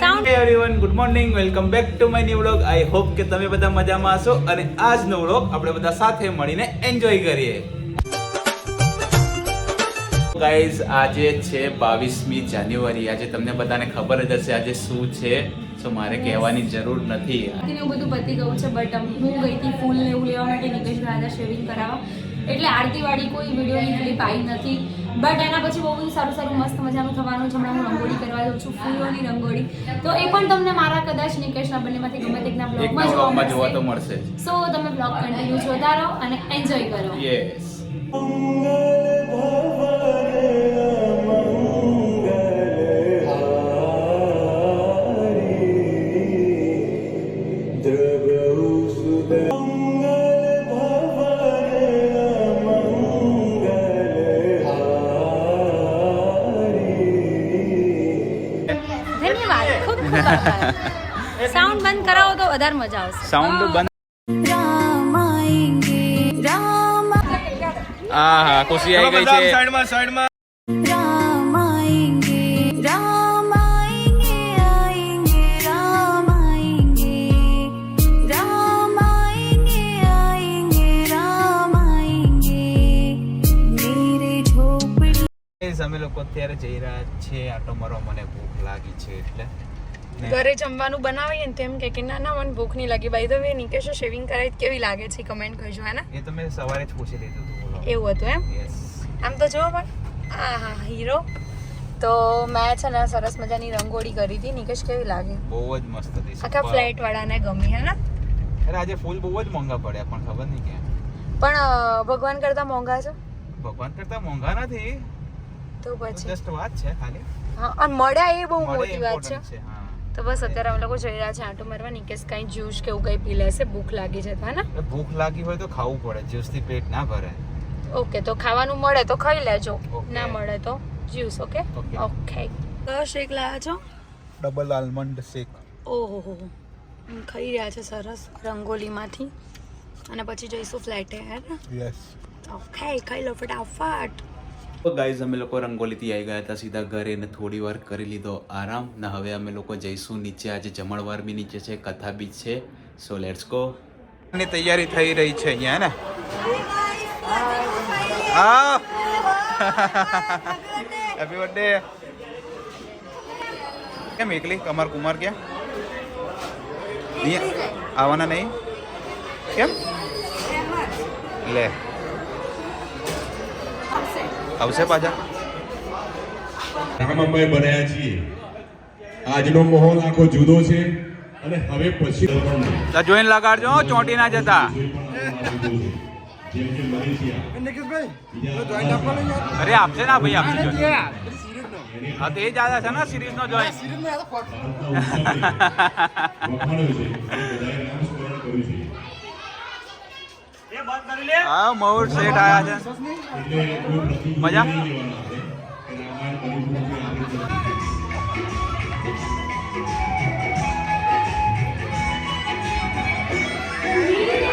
Sound everyone good morning welcome back to my new vlog I hope કે તમે બધા મજામાં હશો અને આજનો વ્લોગ આપણે બધા સાથે મળીને એન્જોય કરીએ. ગાઈઝ આજે છે બાવીસમી જાન્યુઆરી. આજે તમને બધાને ખબર જ હશે આજે શું છે. સો મારે કહેવાની જરૂર નથી. એવું બધું પતી ગયું છે બટ હું ગઈ હતી ફૂલ એવું લેવા માટે નિકેશ રાજા શેવિંગ કરાવવા. એટલે આરતી વાળી કોઈ વિડીયોની ક્લિપ આવી નથી. બટ એના પછી બહુ બધું સારું સારું મસ્ત મજાનું થવાનું છે. હમણાં હું રંગોળી કરવા જાઉં છું ફૂલોની રંગોળી. તો એ પણ તમને મારા કદાચ નિકેશના બંનેમાંથી ગમે તેના બ્લોગમાં જોવા તો મળશે મળશે સો તમે બ્લોગ કન્ટિન્યુ જોતા રહો અને એન્જોય કરો. યસ સાઉન્ડ બંધ કરાવો તો વધારે મજા આવશે સાઉન્ડ બંધ હા હા ખુશી આવી ગઈ છે સાઈડમાં સાઈડમાં અમે લોકો અત્યારે જઈ રહ્યા છે આટો મારો મને ભૂખ લાગી છે એટલે ઘરે જમવાનું બનાવીએ ને તેમ કે કે ના ના મને ભૂખ નહીં લાગી. By the way Nikesh shaving કરાઈ કેવી લાગે છે? કમેન્ટ કરજો હે ને? એ તો મેં સવારે જ પૂછી લીધું હતું એવું હતું એમ? આમ તો જોવો પણ. આ હા હીરો તો મેં છે ને સરસ મજાની રંગોળી કરી હતી. નિકેશ કેવી લાગે? બહુ જ મસ્ત હતી. આખા. ફ્લેટ વાળાને ગમી હે ને? અરે આજે ફૂલ બહુ જ મોંઘા પડ્યા પણ ખબર નહીં કેમ. પણ ભગવાન કરતા મોંઘા છે? ભગવાન કરતા મોંઘા નથી. તો પછી? જસ્ટ વાત છે ખાલી. હા અને મળ્યા એ બહુ મોટી વાત છે. છે હા. તો બસ અત્યારે અમે લોકો જઈ રહ્યા છે આંટો મારવા નિકેશ કઈ જ્યુસ કે એવું કંઈ પી લેશે ભૂખ લાગી છે હા ને? ભૂખ લાગી હોય તો ખાવું પડે જ્યુસથી પેટ ના ભરે. ઓકે તો ખાવાનું મળે તો ખાઈ લેજો. ના મળે તો જ્યુસ ઓકે. ઓકે. તો શેક લાયા છો? ડબલ આલમંડ શેક ઓહો હો ખાઈ રહ્યા છે સરસ રંગોલીમાંથી. અને પછી જઈશું ફ્લેટે હે ને? યસ ઓકે ખાઈ લો ફટાફટ. તો ગાઈઝ અમે લોકો રંગોલીથી આવી ગયા હતા. સીધા ઘરે ને થોડી વાર કરી લીધો આરામ. ને હવે અમે લોકો જઈશું નીચે. આજે જમણવાર બી નીચે છે કથા બી છે. સો લેટ્સ ગો ની તૈયારી થઈ રહી છે અહીંયા ને? હેપી બર્થડે કેમ એકલી? કમર કુમાર ક્યાં? અહીંયા આવવાના નહીં? કેમ? લે. આવશે પાછા. રામમય બન્યા છીએ. આજનો માહોલ આખો જુદો છે અને હવે પછી તો જોઈને લગાડજો હો, ચોંટી ના જતા. જેમ કે મલેશિયા. અરે આપશે ના ભાઈ આપશે હા તો એ જ છે ને સિરીઝ નો જોઈ વખાણ્યો છે બધાએ નામ સ્મરણ કર્યું છે હા મયુર સેટ આયા છે. મજા?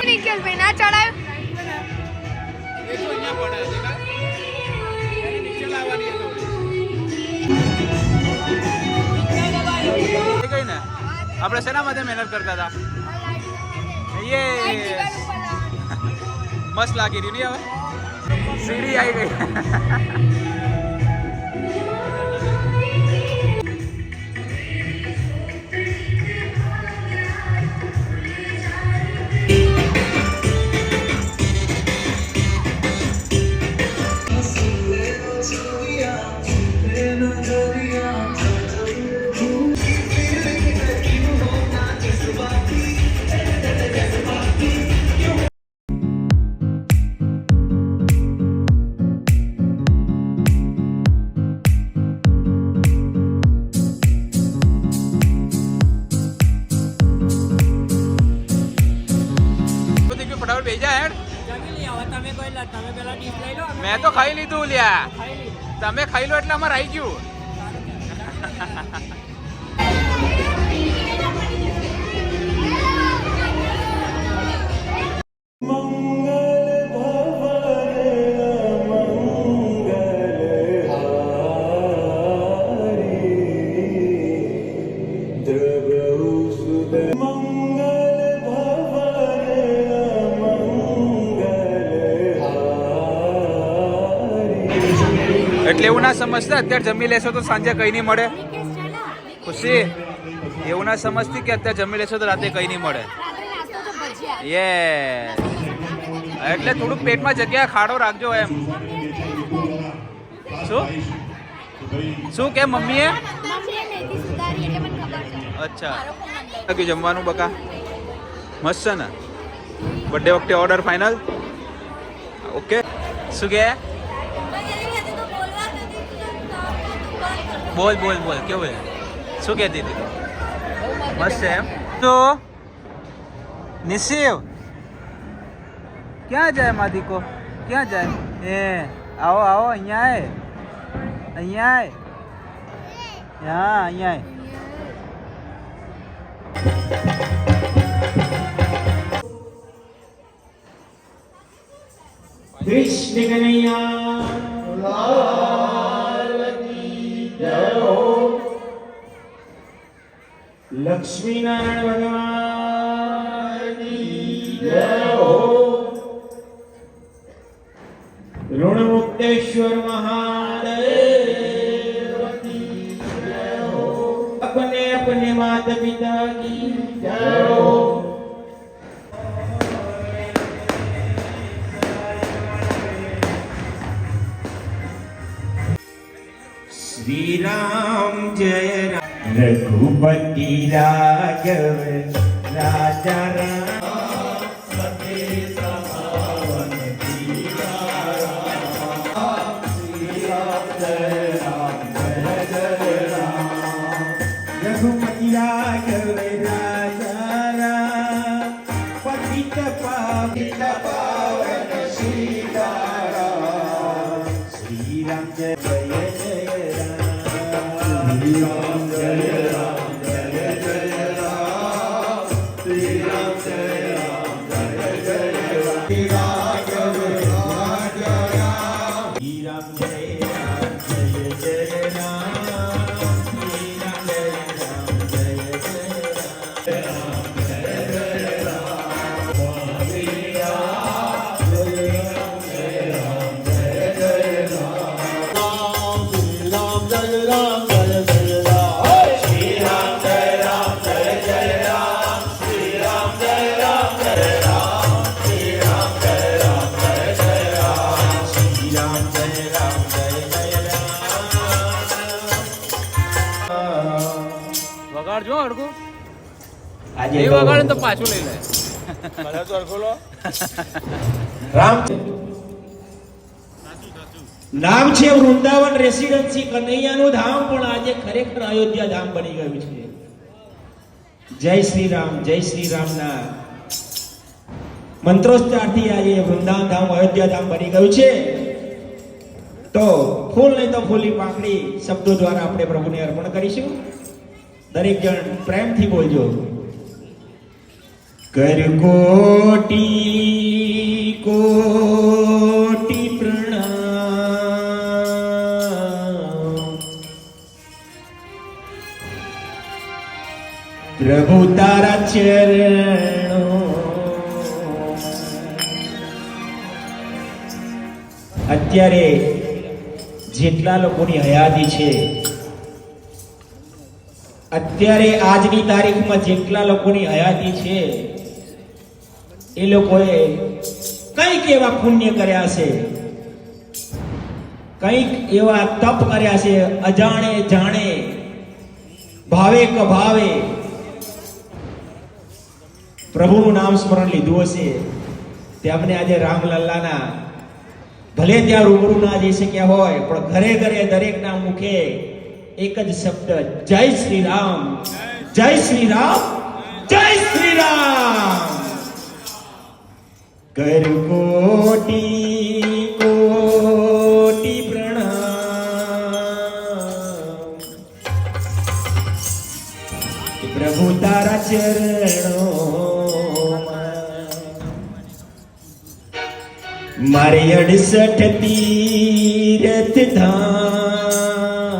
નિકેલ ભાઈ ને? આપણે શેના માટે મહેનત કરતા હતા? યે મસ્ત લાગી રહ્યું નહીં હવે? સીડી આવી ગઈ. ફટાફટ બેસી હેડ. મેં તો ખાઈ લીધું લ્યા. તમે ખાઈ લો એટલે અમારે આવી ગયું. એટલે એવું ના સમજતા, અત્યારે જમી લેશો તો સાંજે કઈ નહીં મળે. ખુશી? એવું ના સમજતી કે અત્યારે જમી લેશો તો રાતે કઈ નહીં મળે. યે એટલે થોડુંક પેટમાં જગ્યા ખાડો રાખજો એમ. શું? શું કે મમ્મીએ? અચ્છા. લખ્યું જમવાનું બકા? મસ્ત છે ને? બર્થડે વખતે ઓર્ડર ફાઇનલ ઓકે શું કે? બોલ બોલ બોલ, કેવું શું કહેતી હતી? મસ્ત એમ? તો નિશિવ, ક્યાં જાય માદીકો ક્યાં જાય? એ, આવો આવો, અહીંયા આય. અહીંયા આય. હા, અહીંયા કૃષ્ણ કનૈયા. લક્ષ્મી નારાયણ ભગવાન ઋણ મુક્તેશ્વર મહાદેવ अपने अपने माता पिता की जय हो श्री राम जय राम रघुपति राघव राजा राम આજે એ વગાડે તો પાછું લઈ લે. રામ નામ છે વૃંદાવન રેસિડેન્સી કનૈયાનું ધામ પણ આજે ખરેખર અયોધ્યા ધામ બની ગયું છે. જય શ્રી રામ જય શ્રી રામના મંત્રોચ્ચારથી આજે વૃંદાવન ધામ અયોધ્યા ધામ બની ગયું છે. તો ફૂલ નહીં તો ફૂલી પાંખડી શબ્દો દ્વારા આપણે પ્રભુને અર્પણ કરીશું. દરેક જણ પ્રેમથી બોલજો. કર કોટી કોટી પ્રણામ પ્રભુ તારા ચરણો અત્યારે જેટલા લોકોની હયાતી છે, અત્યારે આજની તારીખમાં જેટલા લોકોની હયાતી છે એ લોકોએ કંઈક એવા પુણ્ય કર્યા છે. કંઈક એવા તપ કર્યા છે, અજાણે જાણે, ભાવે ક ભાવે. પ્રભુનું નામ સ્મરણ લીધું હશે. તેમને આજે રામલલ્લાના, ભલે ત્યાં રૂબરૂ ના જઈ શક્યા હોય, પણ ઘરે ઘરે દરેકના મુખે એક જ શબ્દ, જય શ્રી રામ, જય શ્રી રામ, જય શ્રી રામ. કર કોટી કોટી પ્રણામ. પ્રભુ તારા ચરણો મારે અડસઠ તીરથ ધામ.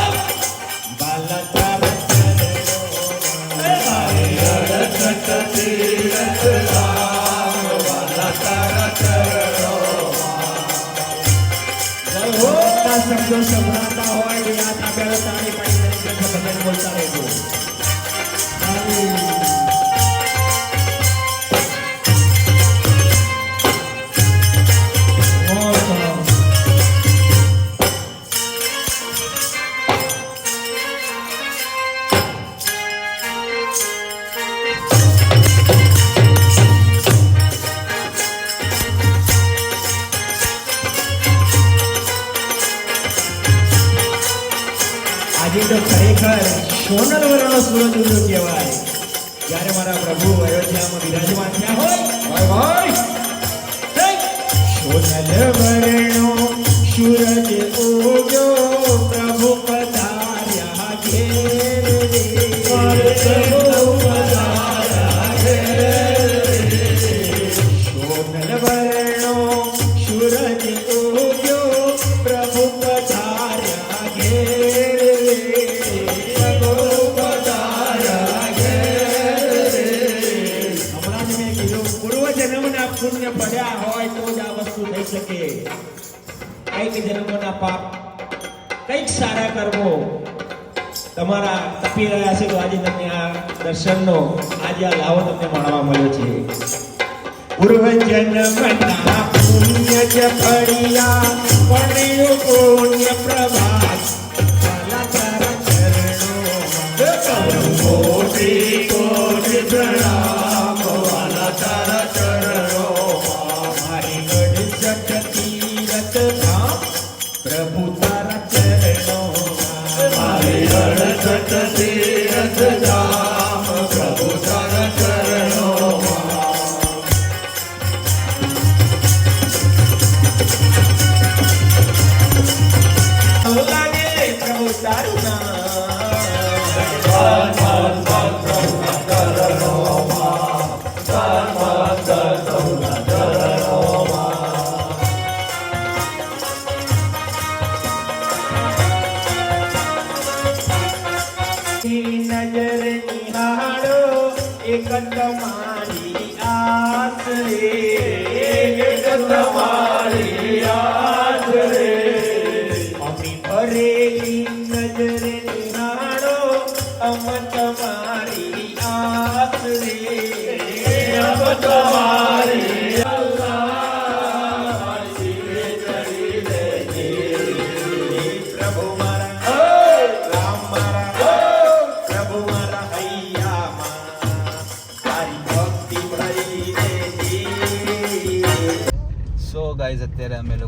તો ખરેખર સોનલ વરણનો સૂરજ ઉદો કહેવાય. જ્યારે મારા પ્રભુ અયોધ્યામાં વિરાજમાન થયા હોય ભાઈ સોનલ વરણો સૂરજ ઉગ્યો પ્રભુ પધાર્યા ઘેર. પ્રભુ તમારા તપી રહ્યા છે તો આજે તમને આ દર્શનનો, આજે આ લાવો તમને માણવા મળ્યો છે. પૂર્વ જન્મના પુણ્ય ફળિયા પુણ્ય પ્રભાત એક તમારી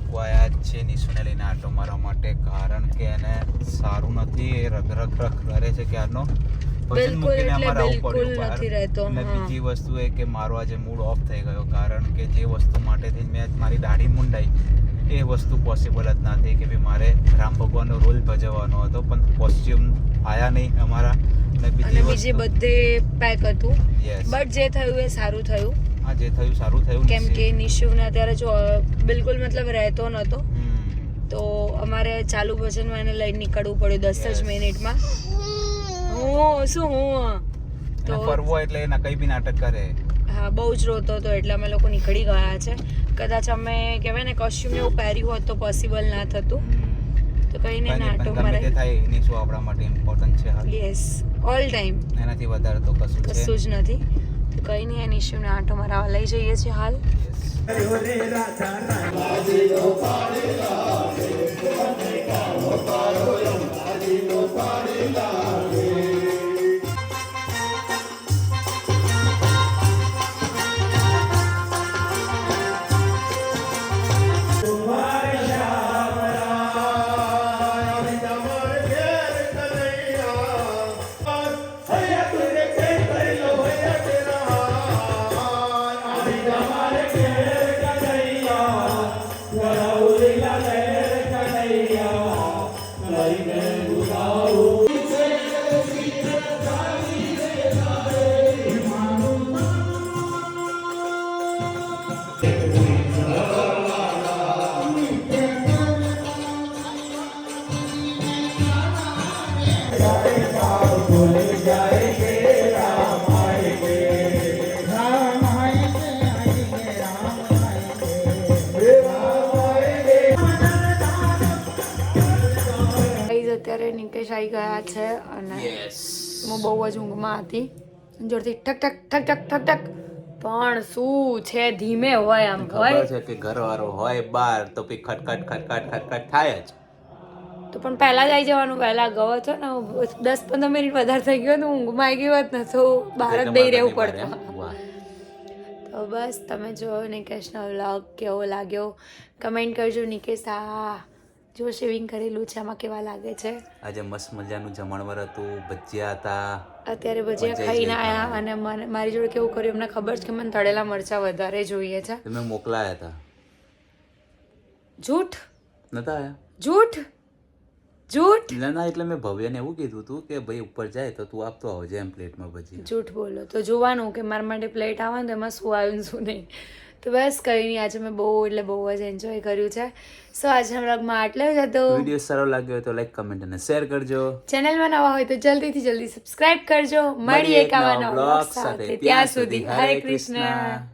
લોકો જ છે નિશુને લઈને આટો મારવા માટે કારણ કે એને સારું નથી એ રગ રગ રગ કરે છે ક્યારનો. બિલકુલ મૂકીને અમારે આવવું પડ્યું બહાર. અને બીજી વસ્તુ એ કે મારો આજે મૂડ ઓફ થઈ ગયો કારણ કે જે વસ્તુ માટેથી મેં મારી દાઢી મુંડાઈ એ વસ્તુ પોસિબલ જ ના થઈ કે ભાઈ મારે રામ ભગવાનનો રોલ ભજવવાનો હતો પણ કોસ્ચ્યુમ આયા નહીં અમારા. અને બીજે બધે પેક હતું. બટ જે થયું એ સારું થયું. હા જે થયું સારું થયું કેમ કે નિશુને અત્યારે જો બિલકુલ મતલબ રહેતો નહોતો તો અમારે ચાલુ ભજનમાં એને લઈને નીકળવું પડ્યું દસ જ મિનિટમાં. હું શું હું તો ફરવો એટલે એના કઈ બી નાટક કરે. હા બહુ જ રોતો હતો એટલે અમે લોકો નીકળી ગયા છે. કદાચ અમે કહેવાય ને કોસ્ચ્યુમ એવું પહેર્યું હોત તો પોસિબલ ના થતું. તો કઈ ને નાટો મારે. થાય એની શું આપણા માટે ઇમ્પોર્ટન્ટ છે યસ ઓલ ટાઈમ એનાથી વધારે તો કશું કશું જ નથી. તો કઈ નહીં એની ઇશ્યુને આંટો મારવા લઈ જઈએ છીએ હાલ Yes. બહુ જ ઊંઘમાં હતી. જોરથી ઠક ઠક ઠક ઠક ઠક ઠક. પણ શું છે ધીમે હોય આમ હોય છે કે ઘરવાળો હોય બાર તો પછી ખટખટ ખટખટ ખટખટ થાય જ. તો પણ પહેલા જ આવી જવાનું પહેલા ગયો હતો ને દસ પંદર મિનિટ વધારે થઈ ગયો તો ઊંઘમાં આવી ગયું હોત ને તો બહાર જ દઈ રહેવું પડતું. તો બસ તમે જો નિકેશનો વ્લોગ કેવો લાગ્યો. કમેન્ટ કરજો નિકેશ આ જો શેવિંગ કરેલું છે આમાં કેવા લાગે છે? આજે મસ્ત મજાનું જમણવાર હતું ભજીયા હતા. અત્યારે ભજીયા ખાઈને આયા આવ્યા અને મને મારી જોડે કેવું કર્યું એમને ખબર છે કે મને તળેલા મરચાં વધારે જોઈએ છે. તમે મોકલાયા હતા. જૂઠ? નતા આયા? જૂઠ? જૂઠ? ના ના એટલે મેં ભવ્યને એવું કીધું હતું કે ભાઈ ઉપર જાય તો તું આપતો આવજે એમ પ્લેટમાં ભજીયા. જૂઠ બોલો. તો જોવાનું કે મારા માટે પ્લેટ આવે ને એમાં શું આવ્યું શું નહીં. તો બસ કંઈ નહીં આજે મેં બહુ એટલે બહુ જ એન્જોય કર્યું છે. સો આજના બ્લોગમાં આટલો જ હતો. વીડિયો સારો લાગ્યો હોય તો લાઈક કમેન્ટ અને શેર કરજો. ચેનલમાં નવા હોય તો જલ્દીથી જલ્દી સબસ્ક્રાઇબ કરજો. મળીએ એક આવા નવા બ્લોગ સાથે. ત્યાં સુધી હરે કૃષ્ણ